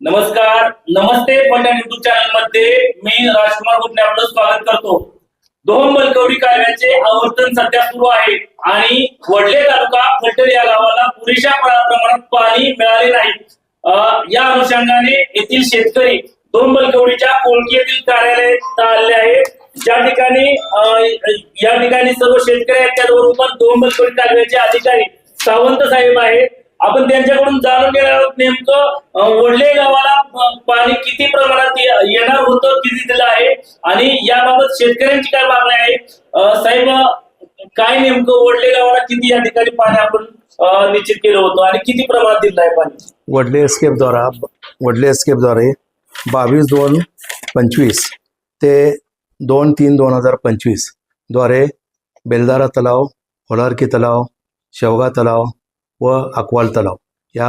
नमस्कार नमस्ते पलटण युट्यूब चॅनलमध्ये मी राजकुमार गुप्ते आपलं स्वागत करतो. दोन बलकवडी कालव्याचे आवर्तन सध्या सुरू आहे आणि वडले तालुका फलटण या गावाला पुरेशा प्रमाणात पाणी मिळाले नाही. या अनुषंगाने येथील शेतकरी दोन बलकवडीच्या कोळकी येथील कार्यालयात आले आहेत. ज्या ठिकाणी या ठिकाणी सर्व शेतकरी आहेत त्याबरोबर दोन बलकवडी कालव्याचे अधिकारी सावंत साहेब आहेत. आपण त्यांच्याकडून जाणून घेणार आहोत नेमकं वडले गावाला पाणी किती प्रमाणात येणार होतं किती दिलं आहे? आणि याबाबत शेतकऱ्यांची काय मागणी आहे? साहेब काय नेमकं वडले गावाला किती या ठिकाणी पाणी आपण निश्चित केलं होतं? आणि किती प्रमाणात दिलं आहे पाणी? वडले स्केपद्वारा वडले स्केपद्वारे बावीस दोन पंचवीस ते दोन तीन दोन हजार पंचवीसद्वारे बेलदारा तलाव होलारकी तलाव शेवगा तलाव व अकवाल तलाव या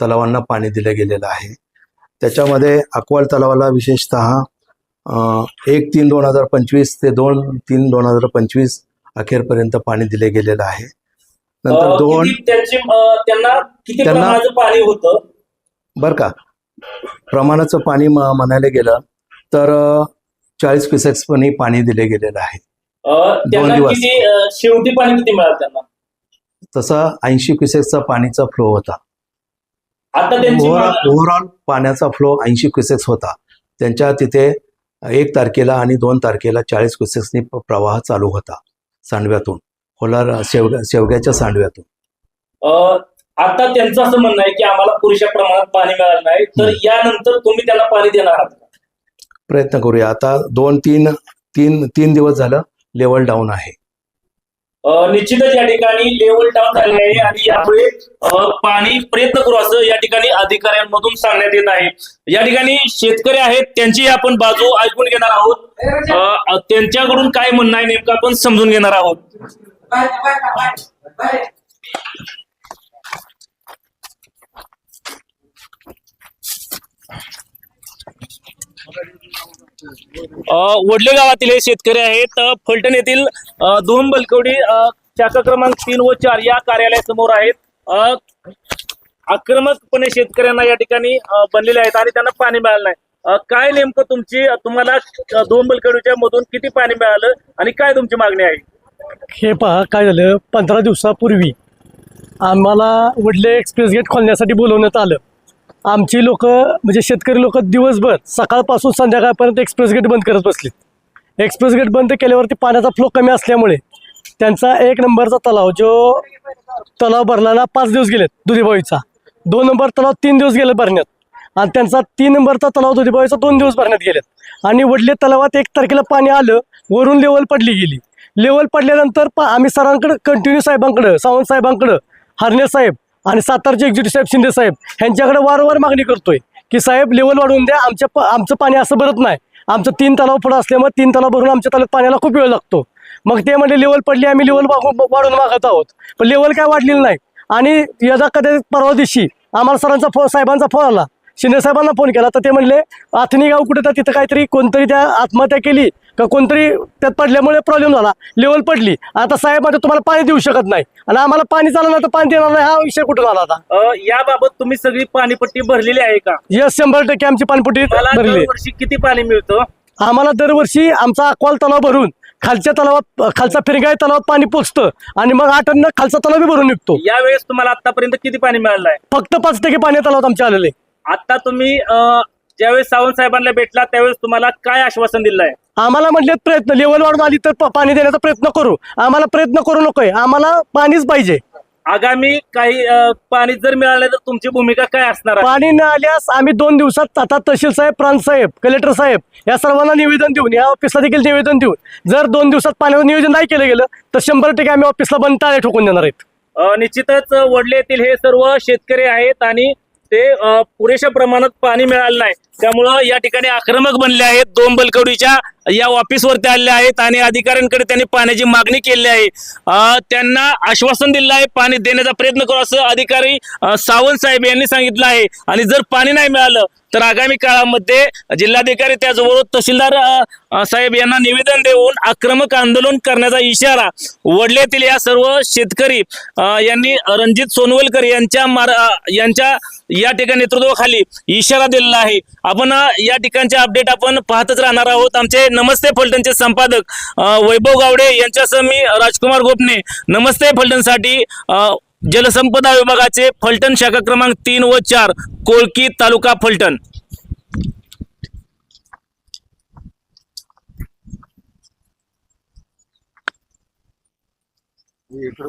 तलावांना पाणी दिलं गेलेलं आहे. त्याच्यामध्ये अकवाल तलावाला विशेषत एक तीन दोन हजार पंचवीस ते दोन तीन दोन हजार पंचवीस अखेरपर्यंत पाणी दिले गेलेलं आहे. नंतर दोन त्यांना पाणी होतं? बर का. प्रमाणाचं पाणी म्हणायला गेलं तर चाळीस क्युसेक्स पण पाणी दिले गेलेलं आहे. त्यांना दिवस. शेवटी पाणी किती मिळालं त्यांना? तसा ऐंशी क्युसेक्सचा पाणीचा फ्लो होता. आता ओव्हरऑल पाण्याचा फ्लो ऐंशी क्युसेक्स होता. त्यांच्या तिथे एक तारखेला आणि दोन तारखेला चाळीस क्युसेक्सनी प्रवाह चालू होता सांडव्यातून. होलार शेवग्या शेवग्याच्या सांडव्यातून. आता त्यांचं असं म्हणणं आहे की आम्हाला पुरेशा प्रमाणात पाणी मिळालं नाही तर. यानंतर तुम्ही त्यांना पाणी देणार आहात? प्रयत्न करूया. आता दोन तीन तीन तीन दिवस झालं लेवल डाऊन आहे. निश्चितच या ठिकाणी लेवल डाऊन झाले आहे आणि यामुळे पाणी प्रयत्न करू असं या ठिकाणी अधिकाऱ्यांमधून सांगण्यात येत आहे. या ठिकाणी शेतकरी आहेत त्यांची आपण बाजू ऐकून घेणार आहोत. त्यांच्याकडून काय म्हणणं आहे नेमकं आपण समजून घेणार आहोत. वडले गावातील हे शेतकरी आहेत. फलटण येथील दोन बलकवडी शाखा क्रमांक तीन व चार या कार्यालयासमोर आहेत. आक्रमकपणे शेतकऱ्यांना या ठिकाणी बनलेले आहेत आणि त्यांना पाणी मिळालं नाही. काय नेमकं तुमची तुम्हाला दोन बलकवडीच्या मधून किती पाणी मिळालं आणि काय तुमची मागणी आहे? हे पहा काय झालं? पंधरा दिवसापूर्वी आम्हाला वडले एक्सप्रेस गेट खोलण्यासाठी बोलवण्यात आलं. आमची लोक म्हणजे शेतकरी लोक दिवसभर सकाळपासून संध्याकाळपर्यंत एक्सप्रेस गेट बंद करत बसलीत. एक्सप्रेस गेट बंद केल्यावरती पाण्याचा फ्लो कमी असल्यामुळे त्यांचा एक नंबरचा तलाव जो तलाव भरणारा पाच दिवस गेलेत दुधीबाईचा दोन नंबर तलाव तीन दिवस गेले भरण्यात. आणि त्यांचा तीन नंबरचा तलाव दुधीबाईचा दोन दिवस भरण्यात गेलेत. आणि वडले तलावात एक तारखेला पाणी आलं वरून लेवल पडली गेली. लेवल पडल्यानंतर पा आम्ही सरांकडं कंटिन्यू साहेबांकडं सावंत साहेबांकडं हरणे साहेब आणि सातारचे एक्झिक्युटिव्ह साहेब शिंदे साहेब ह्यांच्याकडे वारंवार मागणी करतोय की साहेब लेवल वाढवून द्या आमच्या प- आमचं पाणी असं भरत नाही. आमचं तीन तलाव पुढं असल्यामुळे तीन तलाव भरून आमच्या तलाव पाण्याला खूप वेळ लागतो. मग ते म्हणजे लेवल पडली आम्ही लेवल वाढून मागत आहोत. पण लेवल काय वाढलेलं नाही. आणि यदा कधी परवा दिवशी आम्हाला सरांचा फो साहेबांचा फोन आला. शिंदे साहेबांना फोन केला. तर ते म्हणले आथनी गाव कुठे? तर तिथं काहीतरी कोणतरी त्या आत्महत्या केली का कोणतरी त्यात पडल्यामुळे प्रॉब्लेम झाला. लेवल पडली. आता साहेब आता तुम्हाला पाणी देऊ शकत नाही. आणि आम्हाला पाणी चाललं ना तर पाणी देणार नाही. हा विषय कुठून आला आता? अ, याबाबत तुम्ही सगळी पाणीपट्टी भरलेली आहे का? यस शंभर टक्के आमची पाणीपुटी मला भरली दरवर्षी किती पाणी मिळतं? आम्हाला दरवर्षी आमचा अकवाल तलाव भरून खालच्या तलावात खालचा फिरगाय तलावात पाणी पोचतं. आणि मग आठ खालचा तलाव बी भरून निघतो. यावेळेस तुम्हाला आतापर्यंत किती पाणी मिळालं आहे? फक्त पाच टक्के पाणी तलावात आमच्या आलेले आता तुम्ही अ, ज्यावेळेस सावंत साहेबांना भेटला त्यावेळेस तुम्हाला काय आश्वासन दिलं आहे आम्हाला म्हटले प्रयत्न लेवल वाढून आली तर प- पाणी देण्याचा प्रयत्न करू. आम्हाला प्रयत्न करू नकोय. आम्हाला पाणीच पाहिजे. आगामी काही अ, पाणी जर मिळालं तर तुमची भूमिका काय असणार आहे? पाणी न आल्यास आम्ही दोन दिवसात आता तहसील साहेब प्रांत साहेब कलेक्टर साहेब या सर्वांना निवेदन देऊन या ऑफिसला देखील निवेदन देऊन जर दोन दिवसात पाण्याचं नियोजन नाही केलं गेलं तर शंभर टक्के आम्ही ऑफिसला बंद टाळे ठोकून देणार आहेत. अ, निश्चितच वडले येथील हे सर्व शेतकरी आहेत आणि ते पुरेशा प्रमाणात पाणी मिळालं नाही. त्यामुळं या ठिकाणी आक्रमक बनले आहेत. दोन बलकवडीच्या या ऑफिसवरती आले आहेत आणि अधिकाऱ्यांकडे त्यांनी पाण्याची मागणी केली आहे. त्यांना आश्वासन दिलं आहे पाणी देण्याचा प्रयत्न करू असं अधिकारी सावंत साहेब यांनी सांगितलं आहे. आणि जर पाणी नाही मिळालं तर आगामी काळामध्ये जिल्हाधिकारी त्याचबरोबर तहसीलदार साहेब यांना निवेदन देऊन आक्रमक आंदोलन करण्याचा इशारा वडल्यातील या सर्व शेतकरी यांनी रणजित सोनवलकर यांच्या मार यांच्या या ठिकाणी नेतृत्वाखाली इशारा दिलेला आहे. आपण या ठिकाणचे अपडेट आपण पाहतच राहणार आहोत. आमचे नमस्ते फलटणचे संपादक वैभव गावडे यांच्यासह मी राजकुमार गोपने. नमस्ते फलटणसाठी जलसंपदा विभागाचे फलटण शाखा क्रमांक तीन व चार कोळकी तालुका फलटण. इकडे